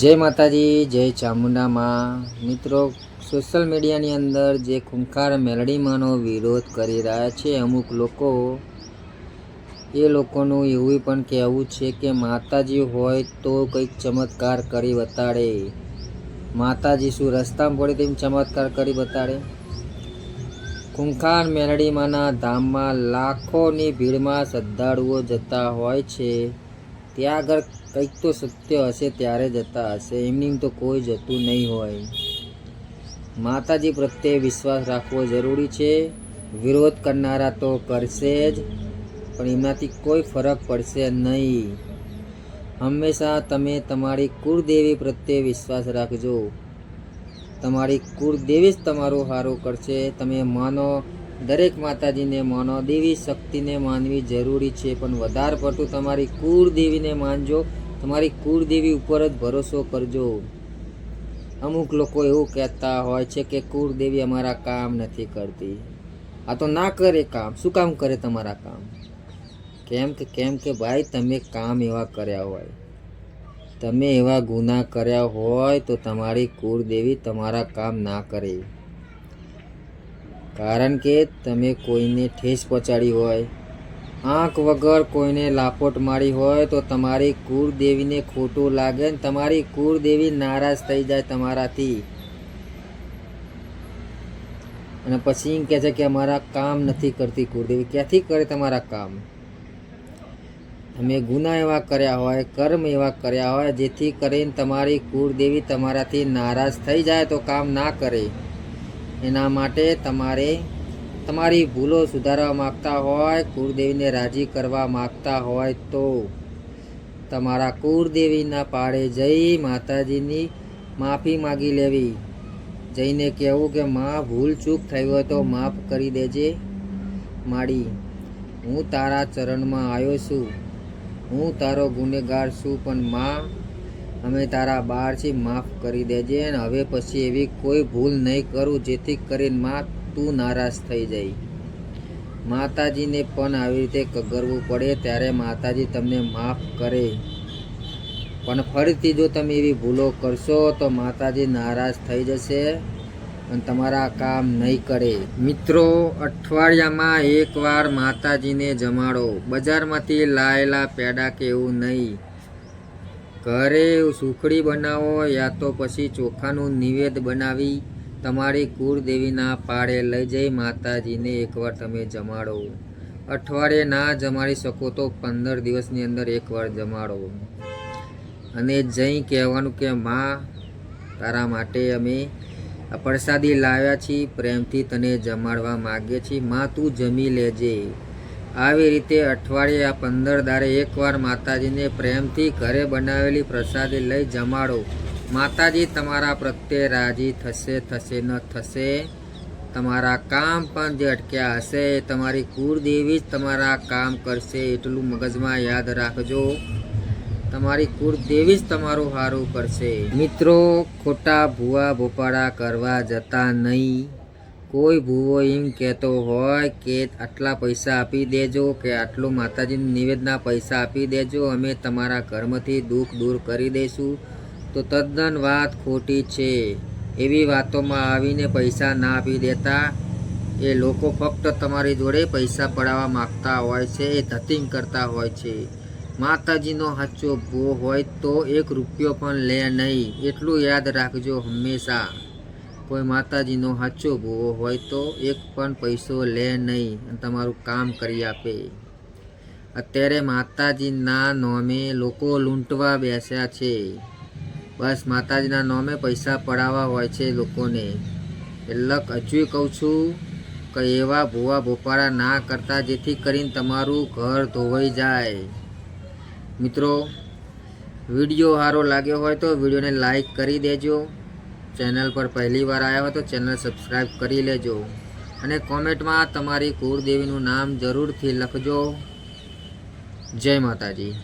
જય માતાજી, જય ચામુંડામાં. મિત્રો સોશિયલ મીડિયાની અંદર જે ખૂંખાર મેલડીમાંનો વિરોધ કરી રહ્યા છે અમુક લોકો, એ લોકોનું એવું પણ કહેવું છે કે માતાજી હોય તો કંઈક ચમત્કાર કરી બતાડે. માતાજી શું રસ્તામાં પડે તેમ ચમત્કાર કરી બતાડે? ખૂંખાર મેલડીમાંના ધામમાં લાખોની ભીડમાં શ્રદ્ધાળુઓ જતા હોય છે. ત્યાં આગળ કંઈક તો સત્ય હશે, ત્યારે જતા હશે. એમની તો કોઈ જતું નહીં હોય. માતાજી પ્રત્યે વિશ્વાસ રાખવો જરૂરી છે. વિરોધ કરનારા તો કરશે જ, પણ એમનાથી કોઈ ફરક પડશે નહીં. હંમેશા તમે તમારી કુળદેવી પ્રત્યે વિશ્વાસ રાખજો. તમારી કુળદેવી જ તમારું સારું કરશે. તમે માનો દરેક માતાજીને માનો, દેવી શક્તિને માનવી જરૂરી છે, પણ વધારે પડતું તમારી કુળદેવીને માનજો. તમારી કુળદેવી ઉપર જ ભરોસો કરજો. અમુક લોકો એવું કહેતા હોય છે કે કુળદેવી અમારા કામ નથી કરતી. આ તો ના કરે કામ. શું કામ કરે તમારા કામ? કેમ કે કેમ કે ભાઈ, તમે કામ એવા કર્યા હોય. તમે એવા ગુના કર્યા હોય તો તમારી કુળદેવી તમારા કામ ના કરે. કારણ કે તમે કોઈને ઠેસ પહોંચાડી હોય, આંખ વગર કોઈને લાપોટ મારી હોય, તો તમારી કુળદેવીને ખોટું લાગે ને તમારી કુળદેવી નારાજ થઈ જાય તમારાથી. અને પછી એમ કહે છે કે અમારા કામ નથી કરતી કુળદેવી. ક્યાંથી કરે તમારા કામ? તમે ગુના એવા કર્યા હોય, કર્મ એવા કર્યા હોય, જેથી કરીને તમારી કુળદેવી તમારાથી નારાજ થઈ જાય તો કામ ના કરે. એના માટે તમારે તમારી ભૂલો સુધારવા માગતા હોય, કુળદેવીને રાજી કરવા માગતા હોય તો તમારા કુળદેવીના પાળે જઈ માતાજીની માફી માગી લેવી. જઈને કહેવું કે, માં, ભૂલ ચૂક થઈ હોય તો માફ કરી દેજે માડી. હું તારા ચરણમાં આવ્યો છું. હું તારો ગુનેગાર છું, પણ માં અમે તારા બારથી માફ કરી દેજે અને હવે પછી એવી કોઈ ભૂલ નહીં કરું જેથી કરીને માં તું નારાજ થઈ જાય માતાજીને પણ આવી રીતે કગરવું પડે ત્યારે માતાજી તમને માફ કરે. પણ ફરીથી જો તમે એવી ભૂલો કરશો તો માતાજી નારાજ થઈ જશે અને તમારા કામ નહીં કરે. મિત્રો, અઠવાડિયામાં એકવાર માતાજીને જમાડો. બજારમાંથી લાયેલા પેડા કે એવું નહીં. ઘરે સુખડી બનાવો યા તો પછી ચોખાનું નિવેદ બનાવી તમારી કુળદેવીના પાળે લઈ જઈ માતાજીને એકવાર તમે જમાડો. અઠવાડિયે ના જમાડી શકો તો પંદર દિવસની અંદર એકવાર જમાડો. અને જઈ કહેવાનું કે, માં, તારા માટે અમે પ્રસાદી લાવ્યા છીએ, પ્રેમથી તને જમાડવા માગીએ છીએ. માં, તું જમી લેજે. આવી રીતે અઠવાડિયે પંદર દારે એકવાર માતાજીને પ્રેમથી ઘરે બનાવેલી પ્રસાદી લઈ જમાડો. માતાજી, તમારા પ્રત્યે રાજી થશે થશે, ન થશે. તમારા કામ પણ જે અટક્યા હશે, એ તમારી કુળદેવી જ તમારા કામ કરશે એટલું મગજમાં યાદ રાખજો. તમારી કુળદેવી જ તમારું સારું કરશે. મિત્રો, ખોટા ભૂવા ભોપાળા કરવા જતા નહીં. કોઈ ભૂવો એમ કહેતો હોય કે આટલા પૈસા આપી દેજો કે આટલું માતાજીની નિવેદના પૈસા આપી દેજો, અમે તમારા કર્મથી દુઃખ દૂર કરી દઈશું. તો તદ્દન વાત ખોટી છે. એવી વાતોમાં આવીને પૈસા ના આપી દેતા. એ લોકો ફક્ત તમારી જોડે પૈસા પડાવવા માગતા હોય છે, એ ધતિંગ કરતા હોય છે. માતાજીનો સાચો ભો હોય તો એક રૂપિયો પણ લે નહીં. એટલું યાદ રાખજો હંમેશા. કોઈ માતાજીનો સાચો ભૂવો હોય તો એક પણ પૈસો લે નહીં અને તમારું કામ કરી આપે. અત્યારે માતાજીના નોમે લોકો લૂંટવા બેસ્યા છે. બસ માતાજીના નોમે પૈસા પડાવવા હોય છે લોકોને. એટલે હજુ કહું છું કે એવા ભૂવા ભોપાળા ના કરતા જેથી કરીને તમારું ઘર ધોવાઈ જાય. મિત્રો, વીડિયો સારો લાગ્યો હોય તો વિડીયોને લાઈક કરી દેજો. ચેનલ પર પહેલી વાર આવ્યા હોય તો ચેનલ સબસ્ક્રાઈબ કરી લેજો. અને કોમેન્ટમાં તમારી કુળદેવીનું નામ જરૂરથી લખજો. જય માતાજી.